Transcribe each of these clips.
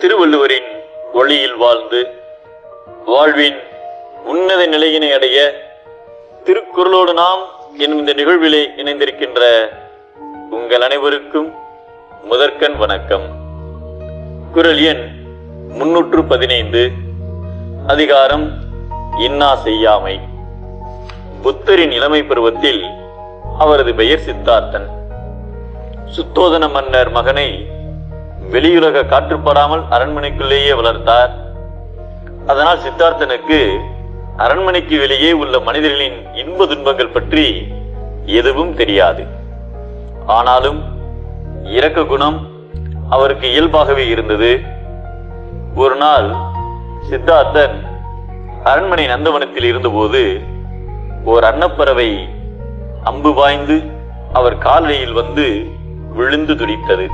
திருவள்ளுவரின் ஒளியில் வாழ்ந்து வாழ்வின் உன்னத நிலையினை அடைய திருக்குறளோடு நாம் என்னும் இந்த நிகழ்விலே இணைந்திருக்கின்ற உங்கள் அனைவருக்கும் முதற்கண் வணக்கம். குரல் எண் முன்னூற்று பதினைந்து அதிகாரம் இன்னா செய்யாமை. புத்தரின் இளமை பருவத்தில் அவரது பெயர் சித்தார்த்தன். சுத்தோதன மன்னர் மகனை வெளியுலக காற்றுப்படாமல் அரண்மனைக்குள்ளேயே வளர்த்தார். அதனால் சித்தார்த்தனுக்கு அரண்மனைக்கு வெளியே உள்ள மனிதர்களின் இன்ப துன்பங்கள் பற்றி எதுவும் தெரியாது. ஆனாலும் இரக்க குணம் அவருக்கு இயல்பாகவே இருந்தது. ஒரு நாள் சித்தார்த்தன் அரண்மனை நந்தவனத்தில் இருந்தபோது ஓர் அன்னப்பறவை அம்பு பாய்ந்து அவர் காலையில் வந்து விழுந்து துடித்தது.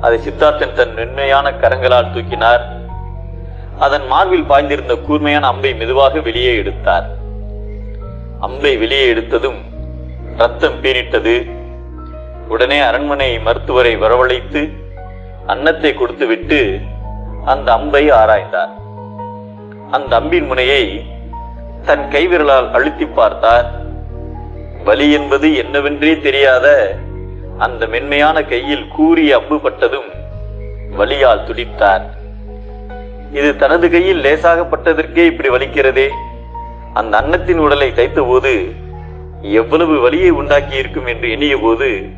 அதை சித்தார்த்தன் தன் மென்மையான கரங்களால் தூக்கினார். அதன் மார்பில் பாய்ந்திருந்த கூர்மையான அம்பை மெதுவாக வெளியே எடுத்தார். அம்பை வெளியே எடுத்ததும் ரத்தம் பீரிட்டது உடனே அரண்மனை மருத்துவரை வரவழைத்து அன்னத்தை கொடுத்துவிட்டு அந்த அம்பை ஆராய்ந்தார். அந்த அம்பின் முனையை தன் கைவிரலால் அழுத்தி பார்த்தார். வலி என்பது என்னவென்றே தெரியாத அந்த மென்மையான கையில் கூறி அம்புபட்டதும் வலியால் துடித்தார். இது தனது கையில் லேசாகப்பட்டதற்கே இப்படி வலிக்கிறதே? அந்த அன்னத்தின் உடலை தைத்தபோது எவ்வளவு வலியை உண்டாக்கி இருக்கும் என்று எண்ணிய போது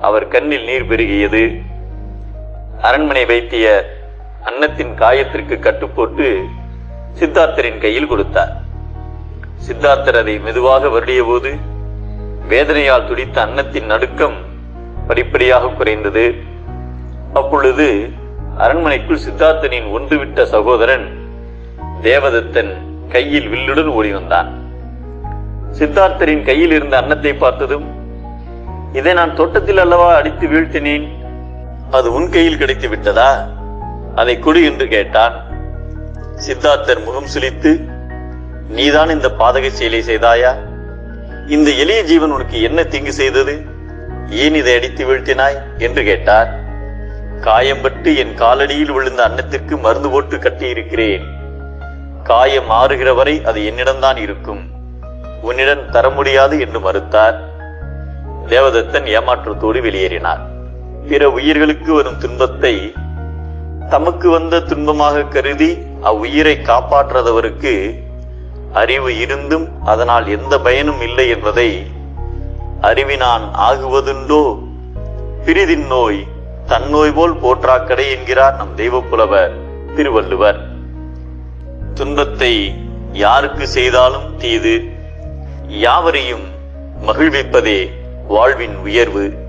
அவர் கண்ணில் நீர் பெருகியது. அரண்மனை வைத்திய அன்னத்தின் காயத்திற்கு கட்டுப்போட்டு சித்தார்த்தரின் கையில் கொடுத்தார். சித்தார்த்தர் அதை மெதுவாக வருடிய போது வேதனையால் துடித்த அன்னத்தின் நடுக்கம் படிப்படியாக குறைந்தது. அப்பொழுது அரண்மனைக்குள் சித்தார்த்தனின் ஒன்றுவிட்ட சகோதரன் தேவதத்தன் கையில் வில்லுடன் ஓடி வந்தான் சித்தார்த்தரின் கையில் இருந்த அன்னத்தை பார்த்ததும் இதை நான் தோட்டத்தில் அல்லவா அடித்து வீழ்த்தினேன்? அது உன் கையில் கிடைத்து விட்டதா? அதை கொடு என்று கேட்டான். சித்தார்த்தர் முகம் சுளித்து நீதான் இந்த பாதக செயலை செய்தாயா? இந்த எளிய ஜீவன் உனக்கு என்ன தீங்கு செய்தது? ஏன் இதை அடித்து வீழ்த்தினாய்? என்று கேட்டார். காயம்பட்டு என் காலடியில் விழுந்த அன்னத்திற்கு மருந்து போட்டு கட்டியிருக்கிறேன். காயம் மாறுகிற வரை அது என்னிடம்தான் இருக்கும். உன்னிடம் தர முடியாது என்று மறுத்தார். தேவதத்தன் ஏமாற்றத்தோடு வெளியேறினார். பிற உயிர்களுக்கு வரும் துன்பத்தை தமக்கு வந்த துன்பமாக கருதி அவ்வுயிரை காப்பாற்றாதவருக்கு அறிவு இருந்தும் அதனால் எந்த பயனும் இல்லை என்பதை அறிவினான் ஆகுவதுண்டோ? பிரிதின் நோய் தன்னோய் போல் போற்றாக்கடை என்கிறார் நம் தெய்வ புலவர் திருவள்ளுவர். துன்பத்தை யாருக்கு செய்தாலும் தீது யாவரையும் மகிழ்விப்பதே வாழ்வின் உயர்வு.